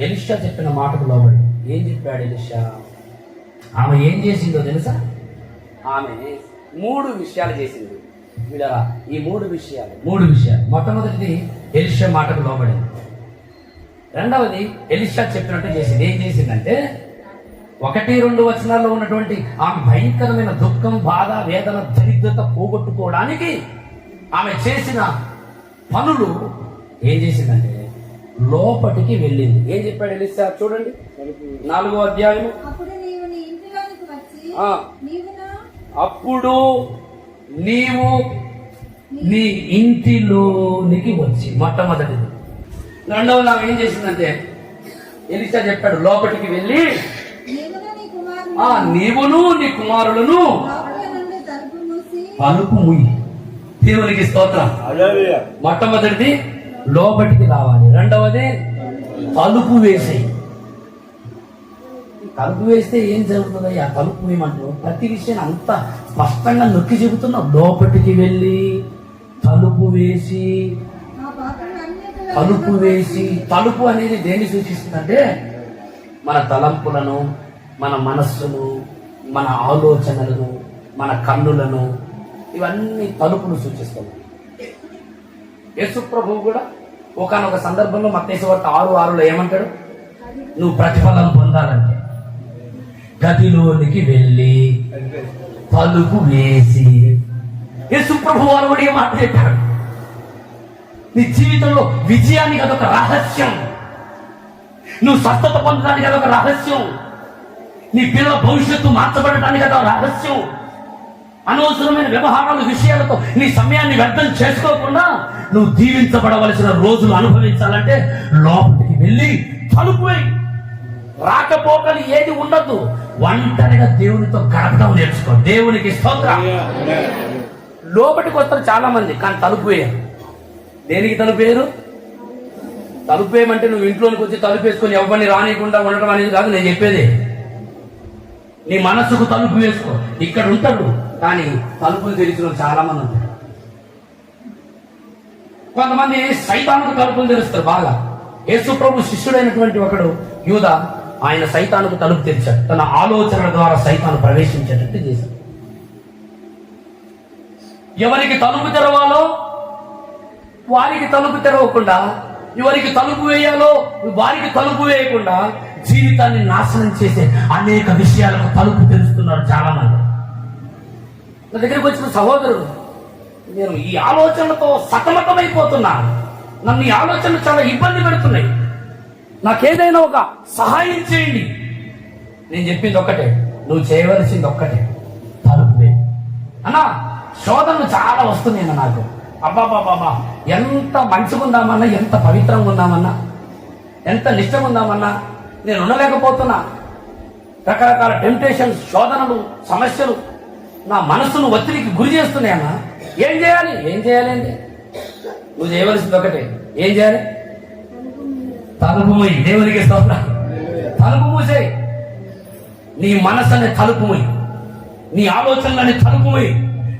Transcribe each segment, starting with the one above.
Elisha చెప్పిన మాటకు లోబడి ఏం చెప్పాడు ఎలిషా? ఆమె ఏం చేసిందో తెలుసా? ఆమె మూడు విషయాలు చేసింది. వీడరా ఈ మూడు విషయాలు. మూడు విషయాలు. మొట్టమొదటిది ఎలిషా మాటకు లోబడింది రెండవది ఎలిషా చెప్పినట్టు చేసింది. ఏం చేసిందంటే ఒకటి రెండు వచనాల్లో ఉన్నటువంటి ఆమె భయంకరమైన దుఃఖం బాధ వేదన దరిద్రత పోగొట్టుకోవడానికి ఆమె చేసిన పనులు ఏం చేసిందంటే లోపటికి వెళ్ళింది. ఏం చెప్పాడు ఎలిసా చూడండి. నాలుగో అధ్యాయం అప్పుడు నీవు నీ ఇంటిలోనికి వచ్చి ఆ. నీవు నా అప్పుడు నీవు నీ ఇంటిలోనికి వచ్చి మొట్టమొదటిది. రెండవది ఆమె ఏం చేసిందంటే ఎలిసా చెప్పాడు లోపటికి వెళ్ళి నీవును నీ కుమారుని ఆ నీవును నీ కుమారులను తలుపు ముయ్యి. దేవునికి స్తోత్రం. హల్లెలూయా మొట్టమొదటిది లోపటికి రావాలి. రెండవది తలుపు వేసేయి తలుపు వేస్తే ఏం జరుగుతుంది ఆ తలుపు ఏమంటావు? ప్రతి విషయాన్ని అంత స్పష్టంగా నొక్కి చెబుతున్నావు. లోపటికి వెళ్ళి తలుపు వేసి తలుపు వేసి తలుపు అనేది దేన్ని సూచిస్తుందంటే మన తలంపులను మన మనస్సును మన ఆలోచనలను మన కన్నులను ఇవన్నీ తలుపును సూచిస్తాయి. యేసు ప్రభువు కూడా ఒకనొక సందర్భంలో మత్తేశ్వార్త ఆరు ఆరులో ఏమంటాడు? నువ్వు ప్రతిఫలం పొందాలంటే గదిలోనికి వెళ్ళి తలుపు వేసి యేసు ప్రభు వారు కూడా ఏ మాట చెప్పాడు నీ జీవితంలో విజయానికి అదొక రహస్యం. నువ్వు స్వస్థత పొందడానికి అదొక రహస్యం. నీ పిల్లల భవిష్యత్తు మార్చబడటానికి అదొక రహస్యం. అనవసరమైన వ్యవహారాల విషయాలతో నీ సమయాన్ని వ్యర్థం చేసుకోకుండా నువ్వు దీవించబడవలసిన రోజులు అనుభవించాలంటే లోపలికి వెళ్ళి తలుపుపోయి రాకపోకలు ఏది ఉండదు. ఒంటరిగా దేవునితో గడపడం నేర్చుకో. దేవునికి స్తోత్రం. లోపలికి వస్తారు చాలా మంది కానీ తలుపు వేయరు. దేనికి తలుపు వేయరు? తలుపు వేయమంటే నువ్వు ఇంట్లోనికి వచ్చి తలుపు వేసుకొని ఎవరిని రానియకుండా ఉండటం అనేది కాదు నేను చెప్పేది. నీ మనస్సుకు తలుపు వేసుకో. ఇక్కడ ఉంటాడు. కానీ తలుపులు తెరిచిన చాలా మంది ఉంటారు. కొంతమంది సైతానికి తలుపులు తెరుస్తారు బాగా. యేసుప్రభు శిష్యుడైనటువంటి ఒకడు యూద ఆయన సైతానికి తలుపు తెరిచాడు. తన ఆలోచనల ద్వారా సైతాను ప్రవేశించేటట్టు చేశాడు. ఎవరికి తలుపు తెరవాలో వారికి తలుపు తెరవకుండా ఎవరికి తలుపు వేయాలో వారికి తలుపు వేయకుండా జీవితాన్ని నాశనం చేసే అనేక విషయాలకు తలుపు తెరుస్తున్నారు చాలా మంది నా దగ్గరికి వచ్చిన సహోదరుడు నేను ఈ ఆలోచనలతో సతమతమైపోతున్నాను నన్ను ఈ ఆలోచనలు చాలా ఇబ్బంది పెడుతున్నాయి. నాకేదైనా ఒక సహాయం చేయండి. నేను చెప్పింది ఒక్కటే నువ్వు చేయవలసింది ఒక్కటే తలుపు అన్నా శోధనలు చాలా వస్తున్నాయి నాకు. అబ్బాబాబాబా ఎంత మంచిగుందామన్నా ఎంత పవిత్రంగా ఉందామన్నా ఎంత నిష్టంగా ఉందామన్నా నేను ఉండలేకపోతున్నా. రకరకాల టెంప్టేషన్స్ శోధనలు సమస్యలు నా మనసును ఒత్తిడికి గురి చేస్తున్నాయన్నా ఏం చేయాలి? ఏం చేయాలండి నువ్వు చేయవలసింది ఒకటే. ఏం చేయాలి? తలుపు మూయి. దేవునికి స్తోత్ర. తలుపు మూసే నీ మనసుని తలుపు మూయి. నీ ఆలోచనలని తలుపు మూయి.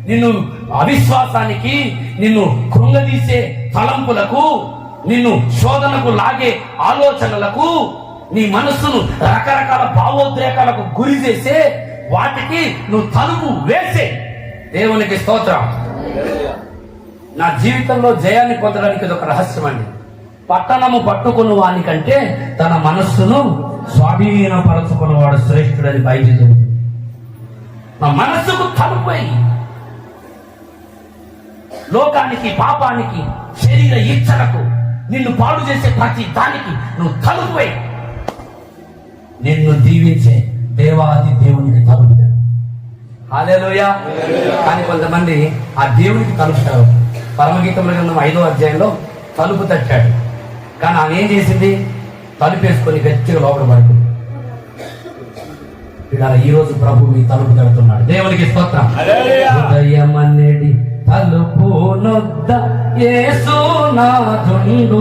నిన్ను అవిశ్వాసానికి నిన్ను కృంగదీసే తలంపులకు నిన్ను శోధనకు లాగే ఆలోచనలకు నీ మనస్సును రకరకాల భావోద్రేకాలకు గురి చేసే వాటికి నువ్వు తలుపు వేసే దేవునికి స్తోత్రం. నా జీవితంలో జయాన్ని పొందడానికి ఇది ఒక రహస్యం అండి. పట్టణము పట్టుకున్న వానికంటే తన మనస్సును స్వాధీనపరచుకున్నవాడు శ్రేష్ఠుడని బయట నా మనస్సుకు తలుపై లోకానికి పాపానికి శరీర ఇచ్చలకు నిన్ను పాడు చేసే ప్రతి దానికి నువ్వు తలుపై నిన్ను దీవించే దేవాది దేవునికి తలుపు తెరు. హల్లెలూయా. కానీ కొంతమంది ఆ దేవునికి తలుపుతారు. పరమగీతముల గ్రంథం ఐదో అధ్యాయంలో తలుపు తట్టాడు. కానీ ఆమె ఏం చేసింది? తలుపు వేసుకొని గట్టిగా లోపల పడుకుంది. ఇలా ఈ రోజు ప్రభు మీ తలుపు తడుతున్నాడు. దేవునికి స్తోత్రం. హల్లెలూయా. హృదయమనేది తలుపు నొద్ద యేసునాథుండు.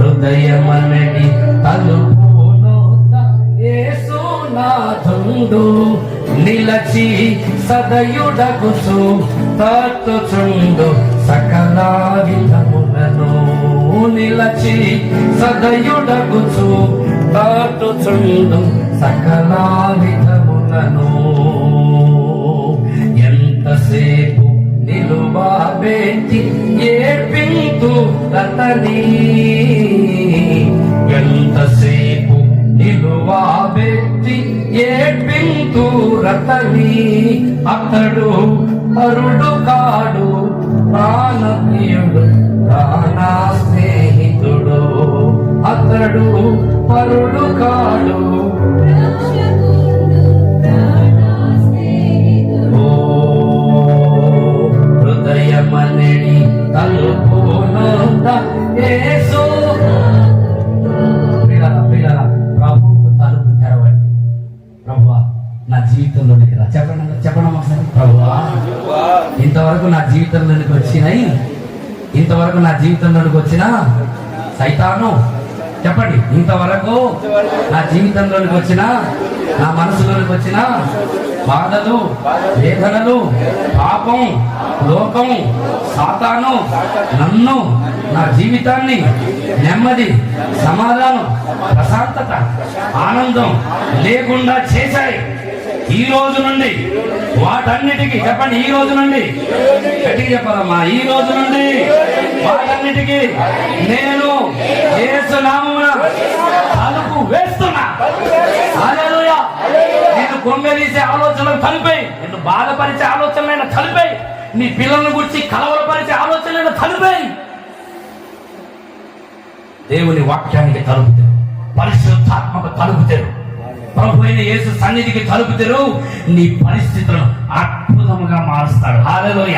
హృదయమనేది యేసునాథుండు నిలచి సదయుడగుచు తత్తుచుండు సకల విధములను నిలచి సదయుడగుచు దాటుచుండు సకల విధములను. ఎంతసేపు నిలువబెట్టి ఏడ్పింతు రతని. ఎంతసేపు నిలువబెట్టి ఏడ్పింతు రతని అతడు అరుడు కాడు ప్రాణప్రియుడు ప్రాణా స్నేహితుడు. అతడు పరుడు కాడు. జీవితంలోనికి రా చెప్పండి చెప్పండి ఒకసారి. ప్రభువా ఇంతవరకు నా జీవితంలోనికి వచ్చినాయి. ఇంతవరకు నా జీవితంలోనికి వచ్చిన సైతాను. చెప్పండి ఇంతవరకు నా జీవితంలోనికి వచ్చిన నా మనసులోనికి వచ్చిన బాధలు వేదనలు పాపం లోకం సాతాను నన్ను నా జీవితాన్ని నెమ్మది సమాధానం ప్రశాంతత ఆనందం లేకుండా చేశాయి. ఈ రోజు నుండి వాటన్నిటికీ చెప్పండి ఈ రోజు నుండి. గట్టిగా చెప్పాలమ్మా ఈ రోజు నుండి వాటన్నిటికీ నేను యేసు నామమున తలుపు వేస్తున్నా. నేను కృంగదీసే ఆలోచనలు కలిపాయి నేను బాధపరిచే ఆలోచనలైనా కలిపాయి నీ పిల్లలను గురించి కలవరపరిచే ఆలోచనలైన కలిపాయి దేవుని వాక్యానికి తలుపుతారు పరిశుద్ధాత్మకు తలుపుతారు. ప్రభు అయిన యేసు సన్నిధికి తలుపుతారు నీ పరిస్థితులను అద్భుతముగా మారుస్తాడు. హాలలోయ